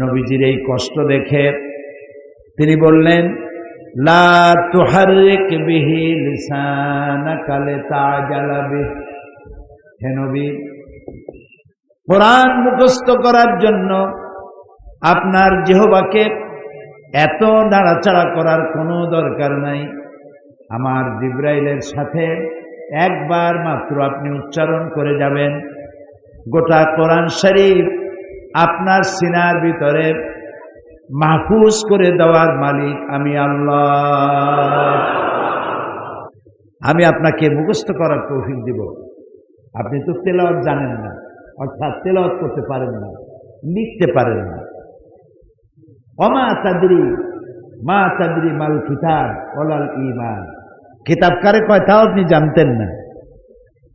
নবীজির এই কষ্ট দেখে তিনি বললেন, লা তুহারিক কোরআন মুখস্থ করার জন্য আপনার যেহবাকে এত নাড়াচাড়া করার কোনো দরকার নাই। আমার জিব্রাইলের সাথে একবার মাত্র আপনি উচ্চারণ করে যাবেন। গোটা কোরআন শরীফ আপনার সিনার ভিতরে মাহফুজ করে দেওয়ার মালিক আমি আল্লাহ। আমি আপনাকে মুখস্থ করার তৌফিক দিব। আপনি তো তেলাওয়াত জানেন না, অর্থাৎ তেলাওয়াত করতে পারেন না, লিখতে পারেন না। অমা তাদরি, মা তাদরি মাল কিতাব, ওলাল ইমান কিতাব কারে কয় তাও আপনি জানতেন না।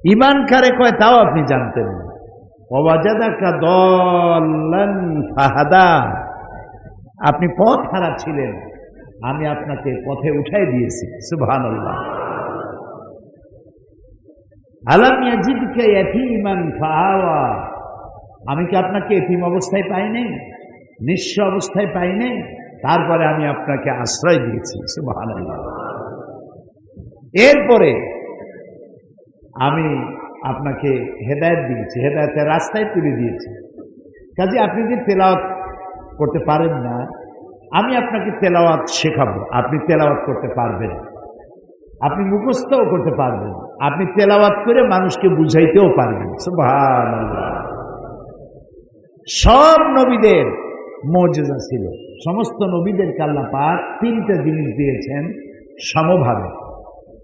ইমান কারে কয় তাও আপনি জানতেন না। ফাহাদা। আপনি পথ হারা ছিলেন আমি আপনাকে পথে উঠাই দিয়েছি সুবহান আল্লাহ আলাম ফাআওয়া আমি কি আপনাকে এতিম অবস্থায় পাই নাই? নিঃস্ব অবস্থায় পাই তারপরে আমি আপনাকে আশ্রয় দিয়েছি, সুবহানাল্লাহ। এরপরে আমি আপনাকে হেদায়ত দিয়েছে, হেদায়তের রাস্তায় তুলে দিয়েছে। কাজে আপনি যে তেলাওয়াত করতে পারেন না, আমি আপনাকে তেলাওয়াত শেখাবো, আপনি তেলাওয়াত করতে পারবেন আপনি মুখস্থও করতে পারবেন আপনি তেলাওয়াত করে মানুষকে বুঝাইতেও পারবেন সব নবীদের মর্যাদা ছিল। সমস্ত নবীদের কাল্লা পাক তিনটা জিনিস দিয়েছেন, সমভাবে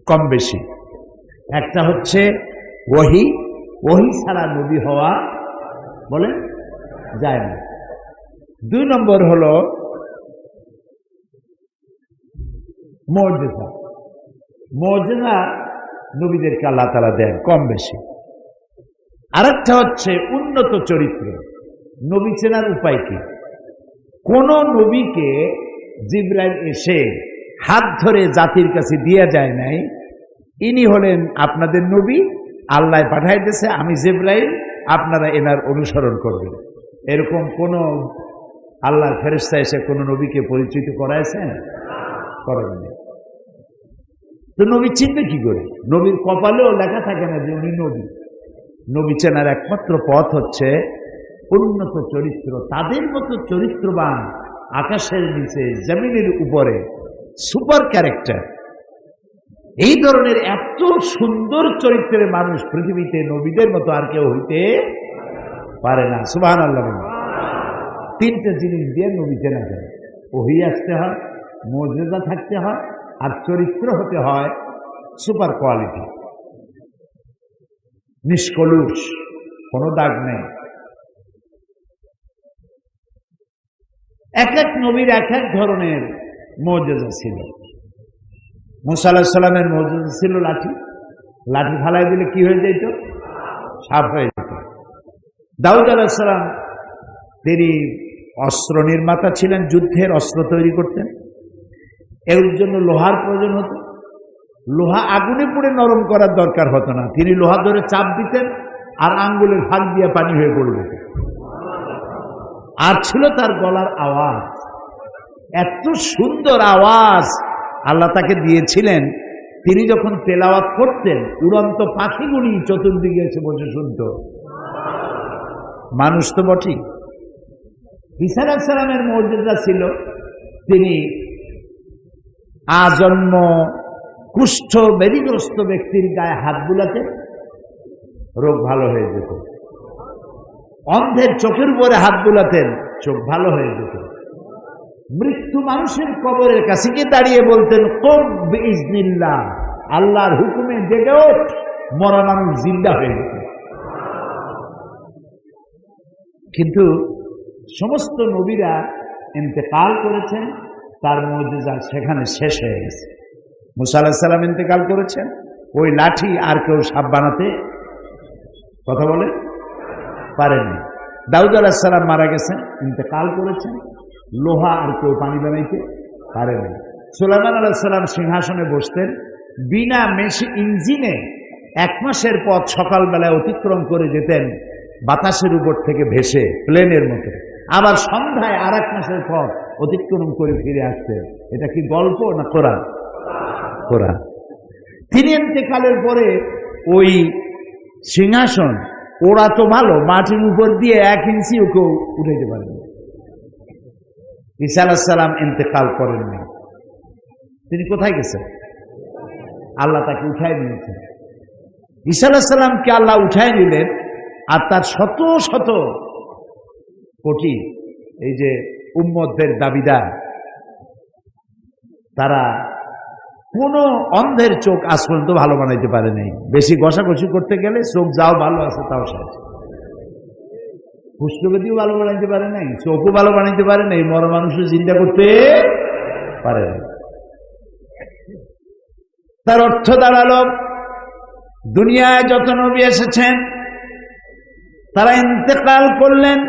কম বেশি একটা হচ্ছে ওহি ওহি ছাড়া নবী হওয়া বলে যায় না। দুই নম্বর হল মর্যাদা মর্যাদা নবীদেরকে আল্লাহ তালা দেন কম বেশি। আরেকটা হচ্ছে উন্নত চরিত্র। নবী চেনার উপায় কি? কোন নবীকে জিব্রাইল এসে হাত ধরে জাতির কাছে দিয়ে যায় নাই, ইনি হলেন আপনাদের নবী আল্লাহ পাঠাইতেছে, আমি জিব্রাইল, আপনারা এনার অনুসরণ করবেন। এরকম কোন আল্লাহর ফেরেস্তা এসে কোন নবীকে পরিচিত করাইছেন করেননি তো নবী চিনবে কি করে? নবীর কপালেও লেখা থাকে না যে উনি নবী। নবী চেনার একমাত্র পথ হচ্ছে উন্নত চরিত্র, তাদের মতো চরিত্রবান আকাশের নিচে, জমিনের উপরে, সুপার ক্যারেক্টার। এই ধরনের এত সুন্দর চরিত্রের মানুষ পৃথিবীতে নবীদের মতো আর কেউ হইতে পারে না। সুবাহ আল্লাহ তিনটে জিনিস দিয়ে নবী চেনা যায়। ওহি আসতে হয়, মর্যাদা থাকতে হয়, আর চরিত্র হতে হয় সুপার কোয়ালিটি। নিষ্কলুষ, কোনো দাগ নেই। এক এক নবীর এক এক ধরনের মর্যাদা ছিল। মুসা আল্লাহ সাল্লামের মর্যাদা ছিল লাঠি। লাঠি ফালাই দিলে কি হয়ে যেত? সাপ হয়ে যেত। দাউদ আলাহিসাল্লাম তিনি অস্ত্র নির্মাতা ছিলেন, যুদ্ধের অস্ত্র তৈরি করতেন। এর জন্য লোহার প্রয়োজন হতো। লোহা আগুনে পুড়ে নরম করার দরকার হতো না। তিনি লোহা ধরে চাপ দিতেন আর আঙ্গুলের ফাঁক দিয়ে পানি হয়ে পড়বে আর ছিল তার গলার আওয়াজ। এত সুন্দর আওয়াজ আল্লাহ তাকে দিয়েছিলেন, তিনি যখন তেলাওয়াত করতেন, উড়ন্ত পাখিগুলি চতুর্দিকে এসে বসে শুনত। মানুষ তো বটেই। ইসার সালামের মর্যাদা ছিল, তিনি আজন্ম কুষ্ঠ বেদিগ্রস্ত ব্যক্তির গায়ে হাত বুলাতে রোগ ভালো হয়ে যেত। অন্ধের চোখের উপরে হাত বুলাতেন, চোখ ভালো হয়ে যেত। মৃত্যু মানুষের কবরের কাছে গিয়ে দাঁড়িয়ে বলতেন ইজনিল্লা আল্লাহর হুকুমে জেগে ওঠ, মরা মানুষ জিন্দা হয়ে যেত। কিন্তু সমস্ত নবীরা ইন্তেকাল করেছেন, তার মধ্যে যা সেখানে শেষ হয়ে গেছে। মুসা আল্লাহ সাল্লাম ইন্তেকাল করেছেন, ওই লাঠি আর কেউ সাপ বানাতে কথা বলে পারেননি। দাউদ আলাহ সাল্লাম মারা গেছেন, ইন্তেকাল করেছেন। লোহা আর কেউ পানি বানাইতে পারেনি সুলাইমান আলাহ সাল্লাম সিংহাসনে বসতেন, বিনা মেশি ইঞ্জিনে এক মাসের পথ সকালবেলায় অতিক্রম করে যেতেন, বাতাসের উপর থেকে ভেসে প্লেনের মতো। আবার সন্ধ্যায় আর এক মাসের পথ অতিক্রম করে ফিরে আসতেন। এটা কি গল্প না কোরআন? কোরআন। তিনি এতেকালের পরে ওই সিংহাসন, ওরা তো ভালো, মাটির উপর দিয়ে এক ইঞ্চি কেউ উঠাইতে পারে না ঈসা ইন্তেকাল করেননি। তিনি কোথায় গেছেন? আল্লাহ তাকে উঠাই নিয়েছেন। ঈসা আলাহিসাল্লামকে আল্লাহ উঠাই নিলেন আর তার শত শত কোটি, এই যে উম্মতদের দাবিদার, তারা কোনো অন্ধের চোখ আজ পর্যন্ত ভালো বানাইতে পারে নাই বেশি ঘষাঘষি করতে গেলে চোখ যাও ভালো আছে, তাও শেষ পুষ্পগতিও ভালো বানাইতে পারে নাই, চোখও ভালো বানাইতে পারে নাই, মর মানুষও চিন্তা করতে পারে তার অর্থ দাঁড়াল, দুনিয়ায় যত নবী এসেছেন, তারা ইন্তেকাল করলেন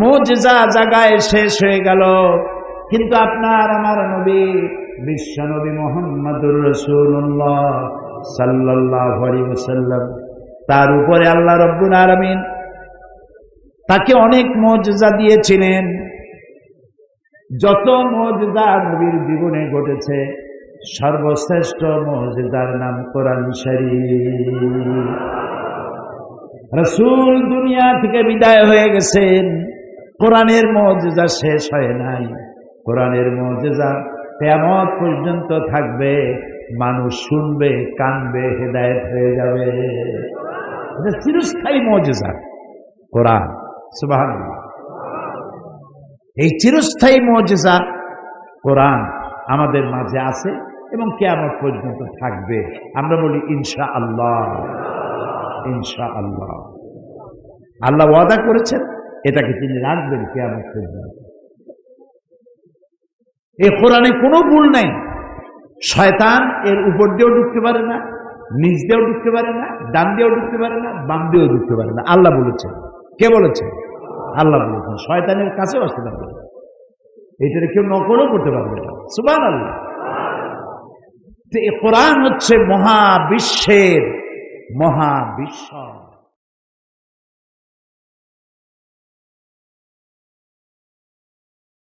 মোজা জায়গায় শেষ হয়ে গেল। কিন্তু আপনার, আমার নবী, বিশ্ব নবী মোহাম্মদুর রসুল্লাহ সাল্লাহ তার উপরে আল্লাহ রব্বুল আলমিন তাকে অনেক মজা দিয়েছিলেন। যত মজদা নবীর জীবনে ঘটেছে, সর্বশ্রেষ্ঠ মজদার নাম কোরআন শরীফ। রসুল দুনিয়া থেকে বিদায় হয়ে গেছেন। কোরআনের মজা শেষ হয় নাই। কোরআনের মজা কেমন পর্যন্ত থাকবে। মানুষ শুনবে, কানবে, হেদায়ত হয়ে যাবে। চিরস্থায়ী মজা কোরআন। এই চিরস্থায়ী মজা কোরআন আমাদের মাঝে আছে এবং কেমন পর্যন্ত থাকবে। আমরা বলি ইনশা আল্লাহ ইনশা আল্লাহ আল্লাহ ওয়াদা করেছেন, এটাকে তিনি রাখবেন কেমন পর্যন্ত। এই কোরআনে কোনো ভুল নাই। শয়তান এর উপর দিয়েও ঢুকতে পারে না, নিচ দিয়েও ঢুকতে পারে না, ডান দিয়েও ঢুকতে পারে না, বাম দিয়েও ঢুকতে পারে না। আল্লাহ বলেছেন। কে বলেছে? আল্লাহ বলেছেন শয়তানের কাছে আসতে পারবে এটা কেউ নকলও করতে পারবে না। সুবান আল্লাহ কোরআন হচ্ছে মহাবিশ্বের মহাবিশ্ব।